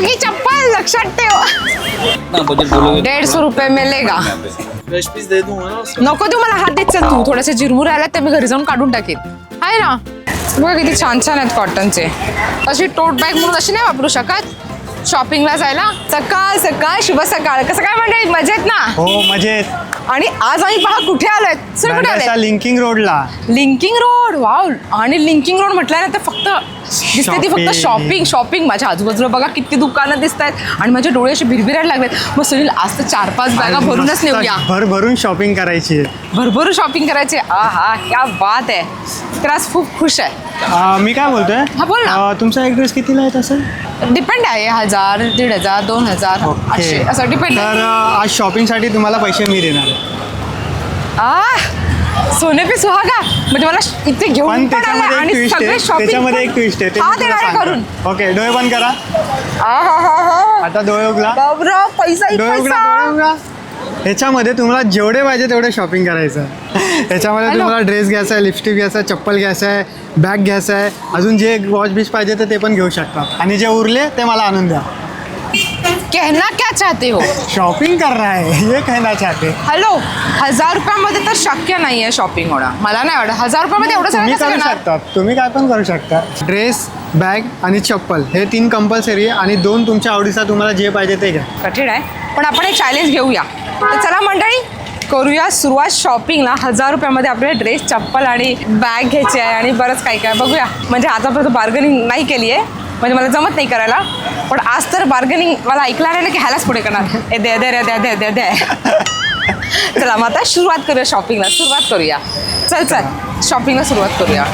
की चप्पल लक्षात ठेव. डेढ़ सौ रुपये मिलेगा. फ्रेश पीस दे दूंगा ना? उसका नको तू मला हात देत चल तू. थोडेसे जिरमूर राहिल्यात ते मी घरी जाऊन काढून टाकेन. आहे ना. बघा किती छान छान आहेत कॉटनचे अशी टोट बॅग म्हणून अशी नाही वापरू शकत. शॉपिंगला जायला. सकाळ सकाळ शुभ सकाळ. कसं काय म्हणते मजेत ना? हो मजेत. आणि आज आम्ही पहा कुठे आलोय? सर कुठे आलोय लिंकिंग रोडला. Linking road wow. आणि लिंकिंग रोड म्हटलं ना ते फक्त दिसते ती फक्त Shopping. शॉपिंग शॉपिंग माझ्या आजूबाजूला बघा किती दुकानं दिसत आहेत आणि माझे डोळे असे भिरभिरायला लागलेत. मग सुनील आज तर चार पाच बॅगा भरूनच नेऊया. भरभरून शॉपिंग करायची. आहे भरभरून शॉपिंग करायचे. आ हा क्या बात आहे. तर आज खूप खुश आहे. अं, मी काय बोलतोय? हा, बोल ना. अं, तुमचा ॲड्रेस कितीला आहे तसं? डिपेंड आहे हजार दीड हजार दोन हजार. आठशे असं डिपेंड तर अं, आज शॉपिंगसाठी तुम्हाला पैसे मी देणार. आ सोने पे सुहागा म्हणजे मला इथे घेऊन पण पण आले त्याच्यामध्ये एक आणि ट्विस्ट सगळे आहे शॉपिंग त्याच्यामध्ये एक ट्विस्ट आहे. ते हा मी तुला देणार आहे करून. सांगतो. ओके डोळे बंद करा. आ हा हा हा. आता डोळे उघडा. बाबरा पैसा ही डोळे उघडा पैसा. डोळे उघडा. ह्याच्यामध्ये तुम्हाला जेवढे पाहिजे तेवढे शॉपिंग करायचं. ह्याच्यामध्ये हॅलो. तुम्हाला ड्रेस घ्यायचा आहे लिपस्टिक घ्यायचा आहे चप्पल घ्यायचं आहे बॅग घ्यायचं आहे अजून जे वॉच बीच पाहिजे तर ते पण घेऊ शकता. आणि जे उरले ते मला आणून द्या. कहना क्या चाहते हो? शॉपिंग करना है. ये कहना चाहते हॅलो हजार रुपयामध्ये तर शक्य नाही आहे शॉपिंग होणं. मला नाही वाटत हजार रुपयामध्ये एवढं सगळं तुम्ही कसं करू? शकता. तुम्ही काय पण करू शकता. ड्रेस बॅग आणि चप्पल हे तीन कंपल्सरी आहे. आणि दोन तुमच्या आवडीचा तुम्हाला जे पाहिजे ते घ्या. कठीण आहे. पण आपण एक चॅलेंज घेऊया. तर चला मंडळी करूया सुरुवात शॉपिंगला. हजार रुपयामध्ये आपल्याला ड्रेस चप्पल आणि बॅग घ्यायची आहे आणि बरंच काही काय. बघूया. म्हणजे आतापर्यंत बार्गनिंग नाही केली आहे म्हणजे मला जमत नाही करायला. पण आज तर बार्गनिंग मला ऐकलं नाही की ह्यालाच पुढे करणार. ए दे दे रे द्या द्या द्या द्या चला मग आता सुरुवात करूया शॉपिंगला. सुरुवात करूया. चल चल. शॉपिंगला सुरुवात करूया.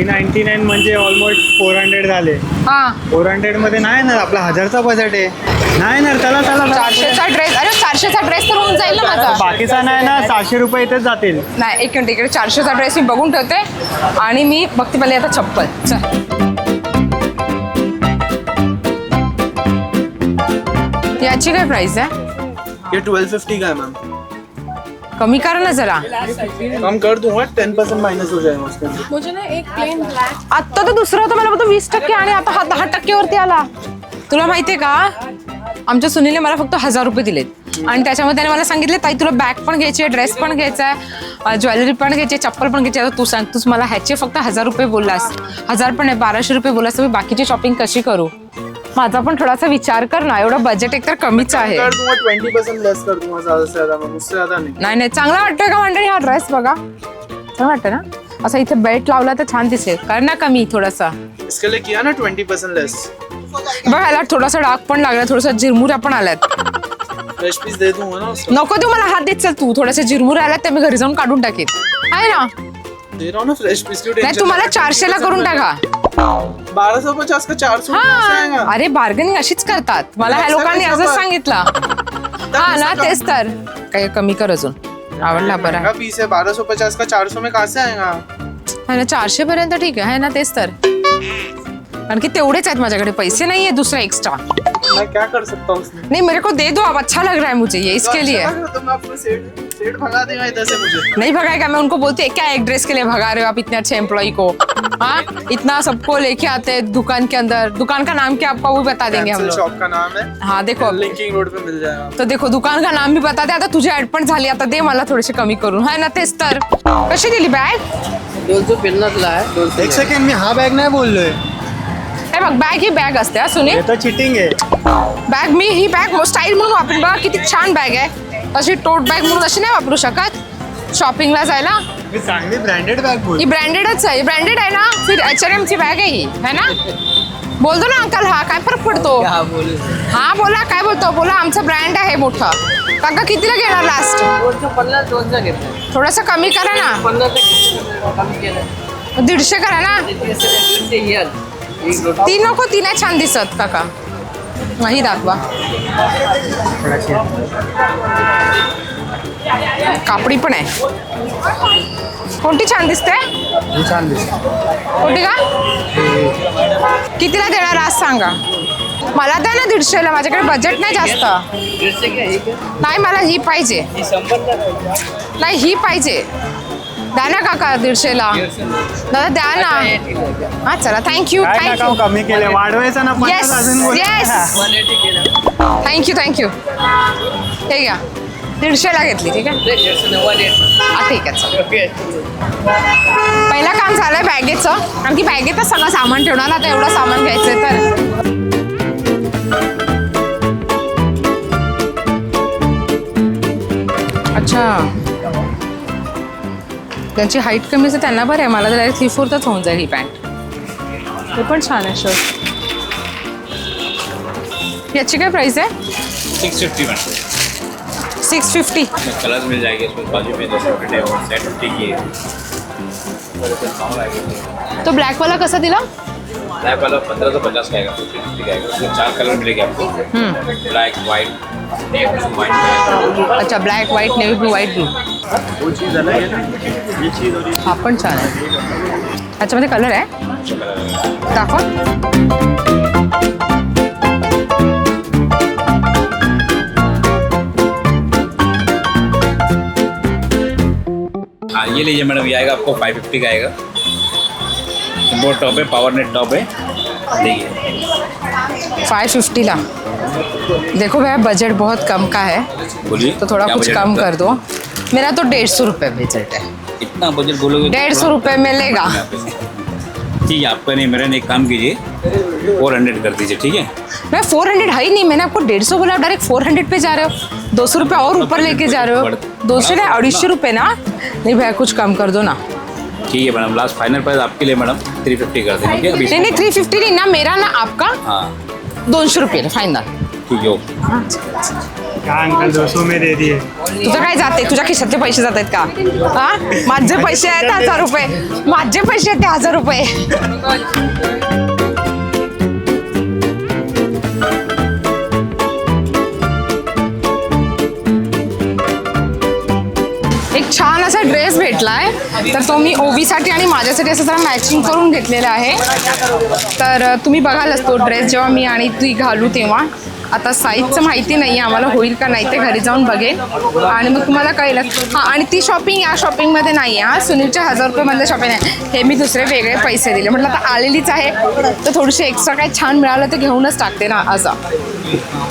थ्री नाईन्टी नाईन म्हणजे ऑलमोस्ट फोर हंड्रेड झाले. हा. फोर हंड्रेडमध्ये नाही ना आपला हजारचा बजेट आहे. नाही ना चला चला चला. चारशेचा ड्रेस अरे चारशेचा ड्रेस तर होऊन जाईल ना माझा. बाकीचा नाही ना सहाशे रुपये इथेच जातील. नाही एक मिनिट इकडे चारशेचा ड्रेस मी बघून ठेवते. आणि मी बघते पहिले आता चप्पल. चल. याची काय प्राइस आहे? ये ट्वेल्व फिफ्टी का है मैम कमी करा ना जरा. कम कर दूंगा टेन परसेंट माइनस हो जाएगा उसके अंदर मुझे ना एक प्लेन ब्लॅक आत्ता तर दुसरा होता मला फक्त वीस टक्के आणि आता हा दहा टक्केवरती आला. तुला माहितीये का? आमच्या सुनीलने मला फक्त हजार रुपये दिलेत. आणि त्याच्यामध्ये त्याने मला सांगितले ताई तुला बॅग पण घ्यायची आहे ड्रेस पण घ्यायचा आहे ज्वेलरी पण घ्यायची आहे चप्पल पण घ्यायची आहे. आता तू सांग तूच मला ह्याचे फक्त हजार रुपये बोललास. हजार पण नाही बाराशे रुपये बोललास तर मी बाकीची शॉपिंग कशी करू? माझा पण थोडासा विचार कर ना एवढं बजेट एकतर कमीच आहे. कर दूंगा ट्वेंटी परसेंट लेस कर दूंगा ज्यादा से ज्यादा मैम उससे ज्यादा नहीं. नाही नाही चांगला वाटतोय का मंडळी हा ड्रेस बघा? चांगला वाटतं ना? असं इथे बेल्ट लावला तर छान दिसेल. कर ना कमी थोडासा. इसके लिए किया ना ट्वेंटी परसेंट लेस बघ ह्याला थोडासा डाग पण लागला थोडासा जिरमुऱ्या पण आल्यात. फ्रेश पीस दे दूंगा ना उसका नको तू मला हात देत चल तू. थोडेसे जिरमुरे आल्यात ते मी घरी जाऊन काढून टाकेन. आहे ना? दे रहा हूँ ना फ्रेश पीस क्यों नाही तुम्हाला चारशेला करून टाका। बारह सौ पचास का चार सौ हा अरे बार्गेनिंग अशीच करतात. मला ह्या लोकांनी असंच सांगितलं. हा ना तेच तर. काही कमी कर अजून. आवडला बरं. पीस है बारह सौ पचास का चार सौ में कहाँ से आएगा? है ना चारशे पर्यंत ठीक आहे. है ना तेच तर. कारण की तेवढेच आहेत माझ्याकडे. पैसे नाही आहे दुसरा एक्स्ट्रा मैं क्या कर सकता हूँ उसमें? नहीं मेरे को दे दो अब अच्छा लग रहा है मुझे. ये इसके लिए अच्छा लग रहा तो मैं सेठ सेठ भगा देगा इधर से मुझे। नहीं भगाएगा मैं उनको बोलती है क्या एक ड्रेस के लिए भगा रहे हो आप इतने अच्छे एम्प्लॉय को? हाँ? इतना सबको लेके आते हैं दुकान के अंदर। दुकान का नाम क्या आपका वो बता देंगे हम लोग। शॉप का नाम है। हाँ देखो। लिंकिंग रोड पे मिल जाएगा। तर देखो दुकान का नाम भी बता दे। आता तुझी ऍड झाली आता दे मला थोडेसे कमी करून। हाय ना तेच तर कशी दिली बॅग दोनशे पन्नासला आहे दोनशे एक सेकंड मी हा बॅग नाही बोललोय. हे बघ बॅग ही बॅग असते हा सुनील. हे तर चिटिंग आहे. बॅग मी ही बॅग स्टाईल म्हणून वापरून बघा किती छान बॅग आहे. अशी टोट बॅग म्हणून अशी नाही वापरू शकत. शॉपिंगला जायला. मी चांगली ब्रँडेड बॅग बोल ही ब्रँडेडच आहे. ब्रँडेड आहे ना? फिर एच एम ची बॅग आहे ही. है ना? बोलतो ना अंकल हा काय फरक पडतो? हा बोलू. हा बोला काय बोलतो? बोला आमचं ब्रँड आहे मोठं. काका कितीला घेणार लास्ट पन्नास थोडंसं कमी करा ना. दीडशे करा ना. ती नको ती नाही छान दिसत काका. नाही दाखवा. कापडी पण आहे. कोणती छान दिसते? ही छान दिसते. कोणती का? कितीला देणार आज सांगा. मला द्या ना दीडशेला माझ्याकडे बजेट नाही जास्त. है? नाही मला ही पाहिजे. ही. नाही ही पाहिजे. द्या ना काका दीडशेला. दादा द्या ना. हे चला. थँक्यू काय थँक्यू कमी केले? वाढवायचं ना येस पन्नास अजून बोल. येस 180 केलं. थँक्यू थँक्यू हे घ्या. दीडशेला घेतली ठीक आहे? ते दीडशे नाही, 180. हा ठीक आहे चला. पहिलं काम झालंय बॅगेचं. कारण की बॅगेतच सगळं सामान ठेवणार ना तर एवढं सामान घ्यायचंय तर. अच्छा. त्यांची हाईट कमी असते त्यांना बरं आहे. मला तर थ्री फोर्थच होऊन जाईल ही पॅन्ट हे पण छान आहे शर्ट याची काय प्राइस आहे? Six fifty madam six fifty colours mill जाएंगे इसमें बाजू में दस रुपये है। और सेट फिफ्टी की है तो ब्लॅकवाला कसा दिला? ब्लैक वाला पंद्रह सौ पचास का आएगा फिफ्टी का आएगा। उसमें चार कलर मिलेंगे आपको। ब्लैक वाइट नेवी वाइट अच्छा black white navy blue white blue हा पण छान आहे. याच्यामध्ये कलर आहे? दाखवा. हाँ ये लीजिए मैडम ये आएगा आपको फाइव फिफ्टी का आएगा। वो टॉप है पावर नेट टॉप है। देखिए। फाइव फिफ्टीला देखो भैया बजट बहुत कम का है। बोलिए तो थोड़ा क्या कुछ कम आपका? कर दो। मेरा तो डेढ़ सौ रुपये बजट है। इतना बजट बोलोगे तो डेढ़ सौ रुपये मिलेगा। ठीक है आपका नहीं मेरा एक काम कीजिए फोर हंड्रेड कर दीजिए ठीक है? मैं फोर हंड्रेड है ही नहीं मैंने आपको डेढ़ सौ बोला डायरेक्ट फोर हंड्रेड पे जा रहे हो। दो सौ रुपये और ऊपर लेके जा रहे हो। दो सौ नहीं अढ़ीसौ रुपये ना? नहीं भैया कुछ कम कर दो ना। ठीक है मैडम लास्ट फाइनल प्राइस आपके लिए मैडम थ्री फिफ्टी कर देंगे नहीं नहीं थ्री फिफ्टी नहीं ना मेरा ना आपका। हाँ। सौ रुपये फायनल ठीक ओके काय अंकल दोसो में दे दिए तुझं काय जाते तुझ्या खिशातले पैसे जात आहेत का? हा? माझे पैसे आहेत हजार रुपये. माझे पैसे आहेत ते हजार रुपये. घेतला आहे तर तो मी ओबीसाठी आणि माझ्यासाठी असं जरा मॅचिंग करून घेतलेला आहे. तर तुम्ही बघालच तो ड्रेस जेव्हा मी आणि ती घालू तेव्हा. आता साईजचं माहिती नाही आहे आम्हाला होईल का नाही ते घरी जाऊन बघेल आणि मग तुम्हाला कळेलच हां आणि ती शॉपिंग या शॉपिंगमध्ये नाही आहे हां. सुनीलच्या हजार रुपयेमधलं शॉपिंग आहे. हे मी दुसरे वेगळे पैसे दिले. म्हटलं आता आलेलीच आहे. तर थोडीशी एक्स्ट्रा काय छान मिळालं तर घेऊनच टाकते ना असं.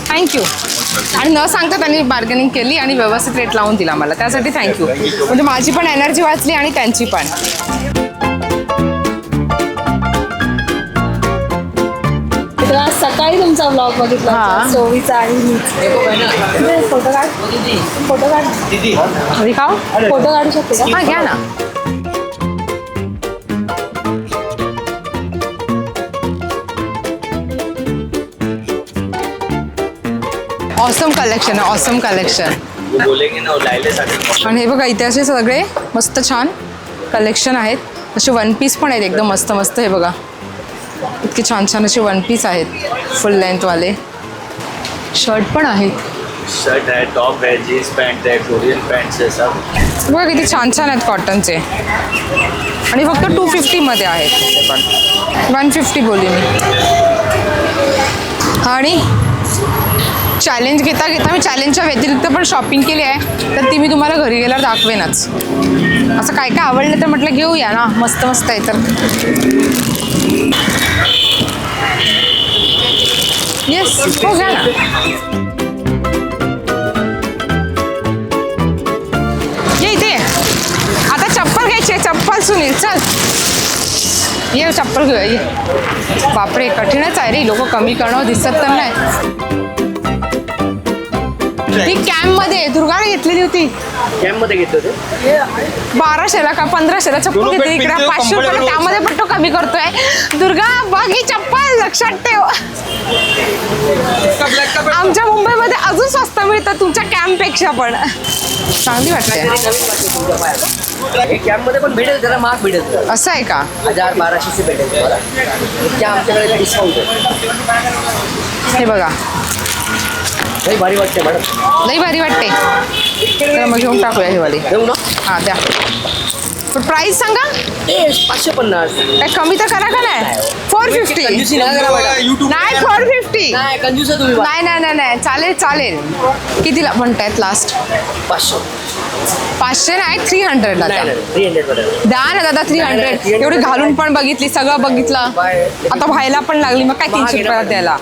थँक्यू आणि न सांगता त्यांनी बार्गेनिंग केली आणि व्यवस्थित रेट लावून दिला मला. त्यासाठी थँक्यू म्हणजे माझी पण एनर्जी वाचली आणि त्यांची पण. सकाळी तुमचा ब्लॉग बघितला हा. आणि मी. फोटो काढ फोटो काढ फोटो काढू शकते का? हां घ्या ना. ऑसम कलेक्शन आहे ऑसम कलेक्शन आणि हे बघा इथे असे सगळे मस्त छान कलेक्शन आहेत. असे वन पीस पण आहेत एकदम मस्त मस्त हे बघा. इतके छान छान असे वन पीस आहेत फुल लेंथवाले शर्ट पण आहेत. शर्ट है टॉप है जीन्स पैंट है कोरियन पैंट्स है सब. बघा किती छान छान आहेत कॉटनचे आणि फक्त टू फिफ्टीमध्ये आहेत. पण वन फिफ्टी बोलली मी. आणि चॅलेंज घेता घेता मी चॅलेंजच्या व्यतिरिक्त पण शॉपिंग केली आहे. तर ती मी तुम्हाला घरी गेल्यावर दाखवेनच. असं काय काय आवडलं तर म्हटलं घेऊया ना. मस्त मस्त आहे तर. येस हो घ्या ना. ये इथे. आता चप्पल घ्यायची आहे. चप्पल सुनील चल. ये चप्पल घेऊया ये. बापरे कठीणच आहे रे. लोक कमी करणं दिसत तर नाही. ती कॅम्पमध्ये दुर्गाने घेतलेली होती. कॅम्पमध्ये घेतलं ते बाराशेला का पंधराशेला चप्पल घेतली इकडे पाचशे रुपये त्यामध्ये पण तो कमी करतोय. दुर्गा बघ ही चप्पल लक्षात ठेव. आमच्या मुंबईमध्ये अजून स्वस्त मिळतं तुमच्या कॅम्पपेक्षा पण. चांगली वाटते. कॅम्पमध्ये पण भेटेल त्याला महाग भेटेल. असं आहे का? हजार बाराशेचे भेटेल तुम्हाला. आमच्याकडे डिस्काउंट आहे. हे बघा. लई भारी वाटते मॅडम. लई भारी वाटते तर मग घेऊन टाकूया ही वाली. देऊ ना. हां द्या. प्राइस सांगा. ते पाचशे पन्नास. काय कमी तर करा का नाही? फोर फिफ्टी कंजूसी नाही फोर फिफ्टी नाही कंजूस आहे तुम्ही बा. नाही नाही नाही नाही. चालेल चालेल. कितीला म्हणतायत लास्ट पाचशे. पाचशे नाही थ्री हंड्रेड द्या. ना दादा थ्री हंड्रेड 300 एवढी घालून पण बघितली सगळं बघितलं. आता व्हायला पण लागली मग काय तीनशे रुपयाला पण. द्यायला?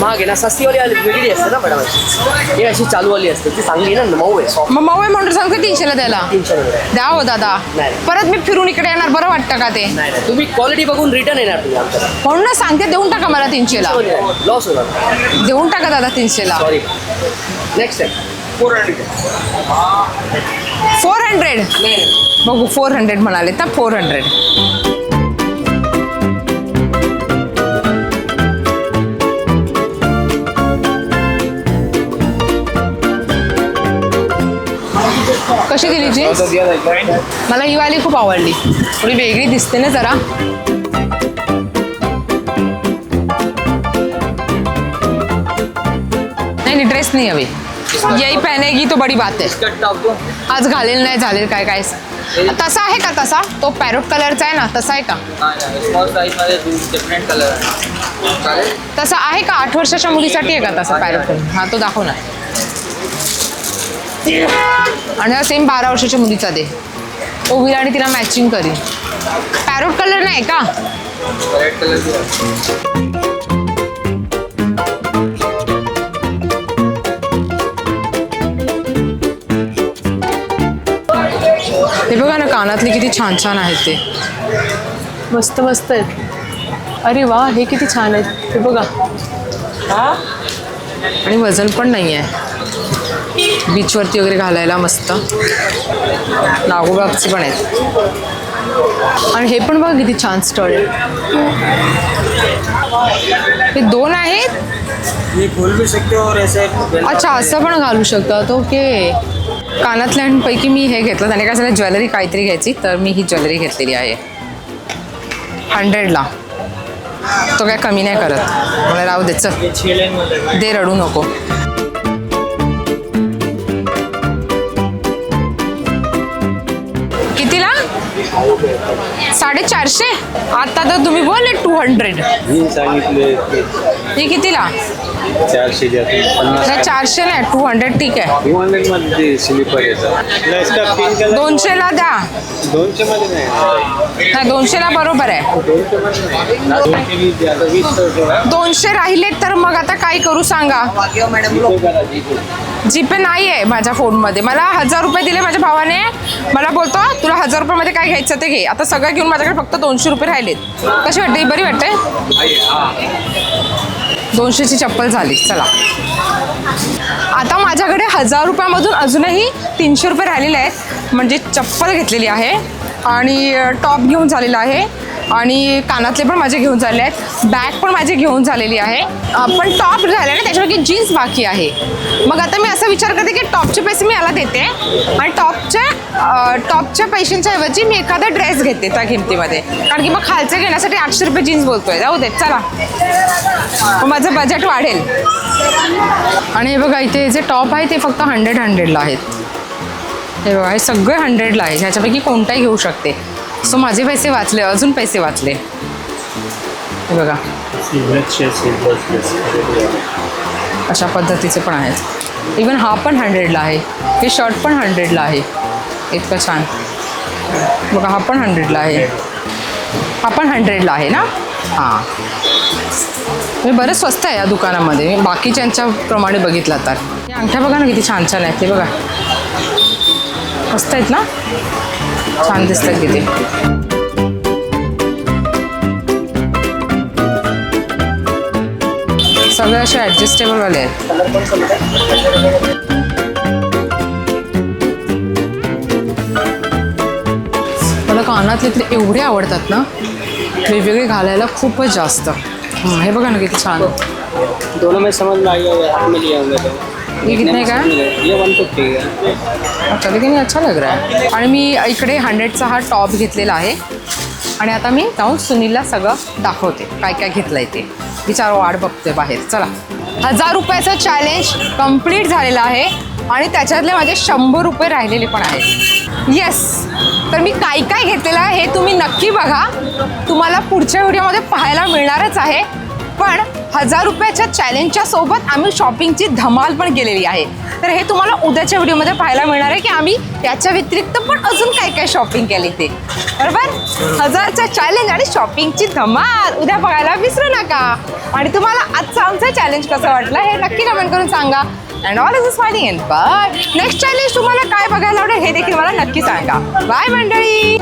महाग आहे ना सस्तीवाली आली वेगळी असते ना मॅडम अशी. ही अशी चालूवाली असते ती चांगली आहे ना मऊ आहे. सॉफ्ट मग मऊ आहे म्हणून सांगते तीनशेला द्यायला. तीनशे रुपये द्या हो दादा. नाही. परत मी फिरून इकडे येणार बरं वाटतं का ते? नाही नाही. तुम्ही क्वालिटी बघून रिटर्न येणार तुम्ही आमच्याकडे. म्हणून ना सांगते देऊन टाका मला तीनशेला. लॉस होणार. देऊन टाका दादा तीनशेला. Sorry next four hundred four hundred नाही. बघू फोर हंड्रेड म्हणाले तर फोर हंड्रेड कशी दिली जीन्स मला ही वाली खूप आवडली. थोडी वेगळी दिसते ना जरा. नाही नाही ड्रेस नाही हवी. यही पहनेगी तो बडी बात है. आज घालेल नाही झालेल काय काय? तसा आहे का तसा? तो पॅरोट कलरचा आहे ना तसा आहे का? तसा आहे का? आठ वर्षाच्या मुलीसाठी आहे का तसा पॅरोट कलर हा तो दाखव ना. आणि सेम बारा वर्षाच्या मुलीचा दे. होईल आणि तिला मॅचिंग करीन पॅरोट कलर नाही का? हे बघा ना कानातले किती छान छान आहेत ते. मस्त मस्त आहेत. अरे वा हे किती छान आहेत. हे बघा. आणि वजन पण नाही आहे बीचवरती वगैरे घालायला मस्त. नागोबागचे पण आहेत. आणि हे पण बघा किती छान स्टॉल आहे. हे दोन आहेत? ये खोल भी सकते हो और ऐसे अच्छा असं पण घालू शकतात. ओके. कानातल्यांपैकी मी हे घेतलं. त्याने काय झालं ज्वेलरी काहीतरी घ्यायची. तर मी ही ज्वेलरी घेतलेली आहे. हंड्रेडला. तो काय कमी नाही करत. मला राहू दे चल. दे रडू नको. साडेचारशे? आता तर तुम्ही बोलले टू हंड्रेड मी सांगितले ही कितीला? चारशे द्या तुम्ही. पन्नास नाही चारशे नाही टू हंड्रेड ठीक आहे. टू हंड्रेडमध्ये स्लीपर येतात. दोनशेला द्या दोनशे मध्ये नाही. नाही. दोनशेला बरोबर आहे. दोनशे मध्ये नाही. दोनशे वीस द्या आता वीस तर ठेवा. दोनशे राहिले तर मग आता काय करू सांगा? करा जीपे जीपे नाही आहे माझ्या फोनमध्ये. मला हजार रुपये दिले माझ्या भावाने. मला बोलतो तुला हजार रुपयामध्ये काय घ्यायचं ते घे. आता सगळं घेऊन माझ्याकडे फक्त दोनशे रुपये राहिलेत. कशी वाटते ही बरी वाटते दोनशेची चप्पल झाली. चला. आता माझ्याकडे हजार रुपयामधून अजूनही तीनशे रुपये राहिलेले आहेत. म्हणजे चप्पल घेतलेली आहे. आणि टॉप घेऊन झालेला आहे. आणि कानातले पण माझे घेऊन झाले आहेत. बॅग पण माझी घेऊन झालेली आहे. पण टॉप झाले ना त्याच्यापैकी जीन्स बाकी आहे. मग आता मी असा विचार करते की टॉपचे पैसे मी याला देते. आणि टॉपच्या टॉपच्या पैशांच्या ऐवजी मी एखादा ड्रेस घेते त्या किमतीमध्ये. कारण की मग खालचे घेण्यासाठी आठशे रुपये जीन्स बोलतोय. जाऊ देत चला. मग माझं बजेट वाढेल. आणि हे बघा इथे जे टॉप आहे ते फक्त हंड्रेड हंड्रेडला आहेत. हे बघा हे सगळे हंड्रेडला आहे ह्याच्यापैकी कोणताही घेऊ शकते. सो माझे पैसे वाचले अजून पैसे वाचले. हे बघा. अशा पद्धतीचे पण आहेत. इवन हा पण हंड्रेडला आहे. हे शर्ट पण हंड्रेडला आहे. इतकं छान. बघा हा पण हंड्रेडला आहे. हा पण हंड्रेडला आहे ना? हां. म्हणजे बरंच स्वस्त आहे या दुकानामध्ये. मी बाकीच्यांच्या प्रमाणे बघितला तर हे अंगठ्या बघा ना किती छान छान आहेत. ते बघा. मस्त आहेत ना? छान दिसतात किती. सगळे असे ॲडजस्टेबलवाले आहेत. मला कानातले ते एवढे आवडतात ना वेगवेगळे घालायला खूपच जास्त. हे बघा ना किती छान. दोनों में समझ में ये कितने का? ये वन फिफ्टी है। अच्छा लेकिन अच्छा लग रहा है। आणि मी इकडे हंड्रेडचा हा टॉप घेतलेला आहे. आणि आता मी जाऊन सुनीलला सगळं दाखवते काय काय घेतलंय ते. विचार वाढ बघते बाहेर. चला. हजार रुपयाचं चॅलेंज कंप्लीट झालेलं आहे. आणि त्याच्यातले माझे शंभर रुपये राहिलेले पण आहेत. येस तर मी काय काय घेतलेलं आहे हे तुम्ही नक्की बघा. तुम्हाला पुढच्या व्हिडिओमध्ये पाहायला मिळणारच आहे. पण हजार रुपयाच्या चॅलेंजच्या सोबत आम्ही शॉपिंगची धमाल पण केलेली आहे. तर हे तुम्हाला उद्याच्या व्हिडिओमध्ये पाहायला मिळणार आहे की आम्ही त्याच्या व्यतिरिक्त पण अजून काय काय शॉपिंग केली ते. बरोबर? हजारच्या चॅलेंज आणि शॉपिंगची धमाल. उद्या बघायला विसरू नका. आणि तुम्हाला आजचा आमचा चॅलेंज कसं वाटलं हे नक्की कमेंट करून सांगा. And all is is fining an but next challenge तुम्हाला काय बघायला आवडेल हे देखील मला नक्की सांगा. बाय मंडळी!